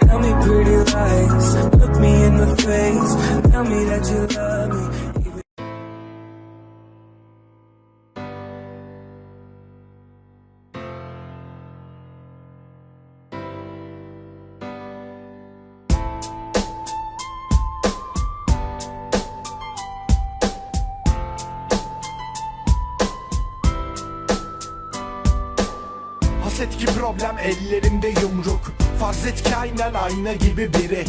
Tell me pretty lies, look me in the face. Tell me that you love me. Even- Haset ki problem ellerimde yumruk. Farz et ki aynen ayna gibi biri.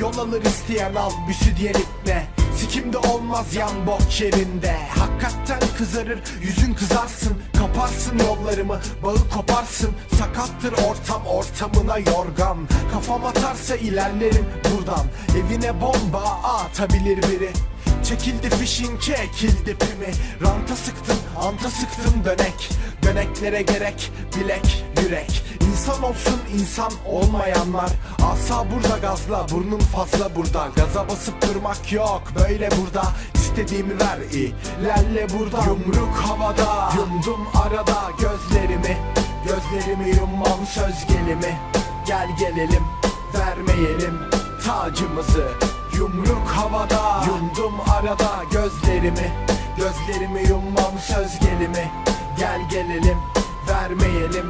Yol alır isteyen al büsü diyelim ne Sikimde olmaz yan bok yerinde Hakikaten kızarır yüzün kızarsın. Kaparsın yollarımı bağı koparsın. Sakattır ortam ortamına yorgan. Kafam atarsa ilerlerim buradan. Evine bomba atabilir biri. Çekildi fişin çekildi pimi. Ranta sıktım anta sıktım dönek Döneklere gerek bilek yürek. İnsan olsun insan olmayanlar. Asa burada gazla burnun fazla burada. Gaza basıp durmak yok böyle burada. İstediğimi ver ilerle burada. Yumruk havada yumdum arada. Gözlerimi Gözlerimi yummam söz gelimi. Gel gelelim vermeyelim tacımızı. Yumruk havada Yumdum arada. Gözlerimi Gözlerimi yummam söz gelimi Gel gelelim vermeyelim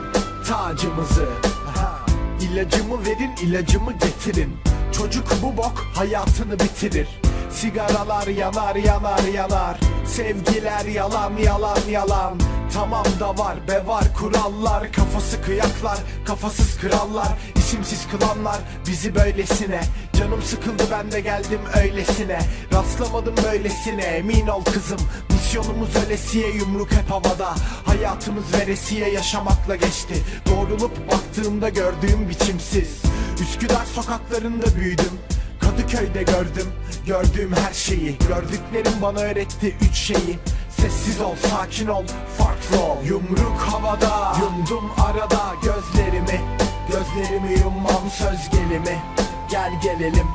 tacımızı. Aha. İlacımı verin ilacımı getirin. Çocuk bu bok hayatını bitirir Sigaralar yanar yanar yanar. Sevgiler yalan yalan yalan. Tamam da var be var kurallar. Kafası kıyaklar kafasız krallar. İsimsiz kılanlar bizi böylesine. Canım sıkıldı ben de geldim öylesine. Rastlamadım böylesine. Emin ol kızım Misyonumuz ölesiye yumruk hep havada. Hayatımız veresiye yaşamakla geçti. Doğrulup baktığımda gördüğüm biçimsiz. Üsküdar sokaklarında büyüdüm Kadıköy'de gördüm gördüğüm her şeyi. Gördüklerim bana öğretti üç şeyi. Sessiz ol sakin ol farklı ol. Yumruk havada yumdum arada gözlerimi. Gözlerimi yummam söz gelimi. Gel gelelim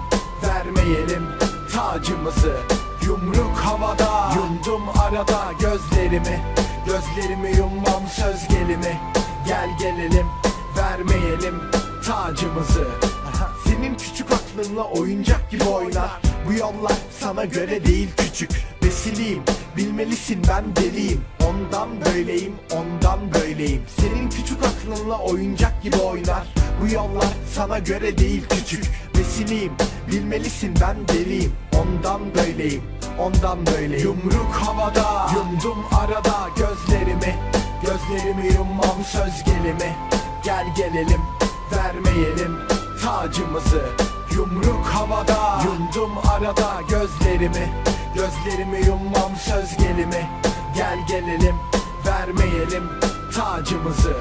vermeyelim tacımızı. Yumruk havada yumdum arada gözlerimi. Gözlerimi yummam söz gelimi. Gel gelelim vermeyelim tacımızı aklınla oyuncak gibi oynar. Bu yollar sana göre değil küçük. Vesiliyim bilmelisin ben deliyim. Ondan böyleyim ondan böyleyim. Senin küçük aklınla oyuncak gibi oynar. Bu yollar sana göre değil küçük. Vesiliyim bilmelisin ben deliyim. Ondan böyleyim ondan böyleyim. Yumruk havada yumdum arada. Gözlerimi Gözlerimi yummam söz gelimi. Gel gelelim vermeyelim tacımızı Yumruk havada. Yumdum arada gözlerimi. Gözlerimi yummam söz gelimi. Gel gelelim vermeyelim tacımızı